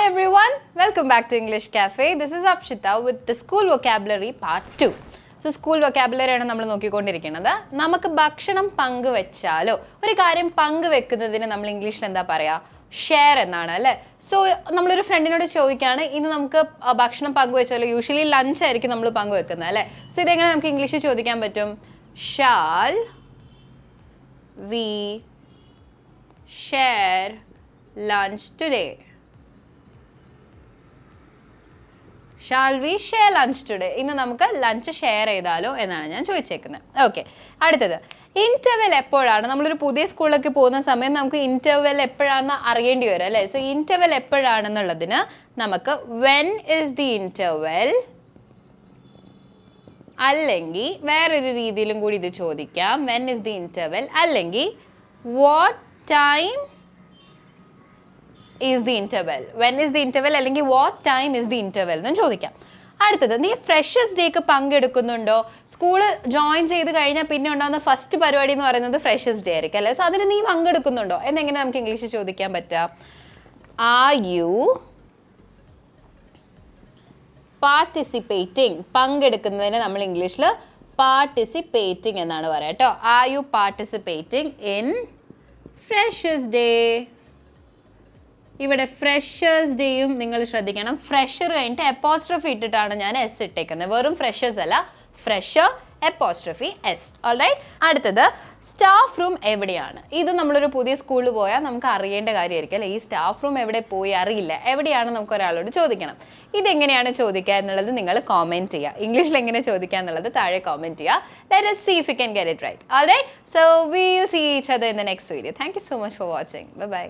Hi everyone, welcome back to English Cafe. This is Apshita with the school vocabulary part 2. So school vocabulary ആണ് നമ്മൾ നോക്കിക്കൊണ്ടിരിക്കുന്നത്. നമുക്ക് ഭക്ഷണം പങ്കുവെച്ചാലോ? ഒരു കാര്യം പങ്കുവെക്കുന്നതിന് നമ്മൾ ഇംഗ്ലീഷിൽ എന്താ പറയാ? ഷെയർ എന്നാണ് അല്ലേ? സോ നമ്മളൊരു ഫ്രണ്ടിനോട് ചോദിക്കുകയാണ് ഇന്ന് നമുക്ക് ഭക്ഷണം പങ്കുവെച്ചാലോ? യൂഷ്വലി ലഞ്ച് ആയിരിക്കും നമ്മൾ പങ്കുവെക്കുന്നത് അല്ലേ? സോ ഇതെങ്ങനെ നമുക്ക് ഇംഗ്ലീഷിൽ ചോദിക്കാൻ പറ്റും? Shall we share lunch today shall we share lunch today ഇന്ന് നമുക്ക് ലഞ്ച് ഷെയർ ചെയ്താലോ എന്നാണ് ഞാൻ ചോദിച്ചേക്കുന്നത്. ഓക്കെ അടുത്തത്. ഇന്റർവെൽ എപ്പോഴാണ്? നമ്മളൊരു പുതിയ സ്കൂളിലേക്ക് പോകുന്ന സമയം നമുക്ക് ഇന്റർവെൽ എപ്പോഴാണെന്ന് അറിയേണ്ടി വരും അല്ലേ? സോ ഇന്റർവെൽ എപ്പോഴാണെന്നുള്ളതിന് നമുക്ക് വെൻ ഇസ് ദി ഇന്റർവെൽ അല്ലെങ്കിൽ വേറൊരു രീതിയിലും കൂടി ഇത് ചോദിക്കാം. വെൻ ഇസ് ദി ഇന്റർവെൽ അല്ലെങ്കിൽ what time is the interval when is the interval അല്ലെങ്കിൽ what time is the interval എന്നും ചോദിക്കാം. അടുത്തത് നീ ഫ്രഷേഴ്സ് ഡേക്ക് പങ്കെടുക്കുന്നുണ്ടോ? സ്കൂൾ ജോയിൻ ചെയ്ത് കഴിഞ്ഞാൽ പിന്നെ ഉണ്ടാകുന്ന ഫസ്റ്റ് പരിപാടി എന്ന് പറയുന്നത് ഫ്രഷേഴ്സ് ഡേ ആയിരിക്കും അല്ലേ? സോ അതിന് നീ പങ്കെടുക്കുന്നുണ്ടോ? എന്നെങ്ങനെ നമുക്ക് ഇംഗ്ലീഷിൽ ചോദിക്കാൻ പറ്റാം? ആർ യു പാർട്ടിസിപ്പേറ്റിംഗ് പങ്കെടുക്കുന്നതിന് നമ്മൾ ഇംഗ്ലീഷിൽ പാർട്ടിസിപ്പേറ്റിംഗ് എന്നാണ് പറയാം കേട്ടോ are you participating in freshers day ഇവിടെ ഫ്രഷേഴ്സ് ഡേയും നിങ്ങൾ ശ്രദ്ധിക്കണം. ഫ്രഷർ കഴിഞ്ഞിട്ട് എപ്പോസ്ട്രഫി ഇട്ടിട്ടാണ് ഞാൻ എസ് ഇട്ടേക്കുന്നത്. വെറും ഫ്രഷേഴ്സ് അല്ല. ഫ്രഷർ എപ്പോസ്ട്രഫി എസ് ഓൾറൈറ്റ് അടുത്തത് സ്റ്റാഫ് റൂം എവിടെയാണ്? ഇത് നമ്മളൊരു പുതിയ സ്കൂളിൽ പോയാൽ നമുക്ക് അറിയേണ്ട കാര്യമായിരിക്കും ഈ സ്റ്റാഫ് റൂം എവിടെ പോയി അറിയില്ല. എവിടെയാണ് നമുക്ക് ഒരാളോട് ചോദിക്കണം. ഇതെങ്ങനെയാണ് ചോദിക്കുക എന്നുള്ളത് നിങ്ങൾ കോമെന്റ് ചെയ്യുക. ഇംഗ്ലീഷിൽ എങ്ങനെ ചോദിക്കുക എന്നുള്ളത് താഴെ കോമെന്റ് ചെയ്യുക. Let's see if you can get it right alright so we'll see each other in the next video thank so much for watching bye bye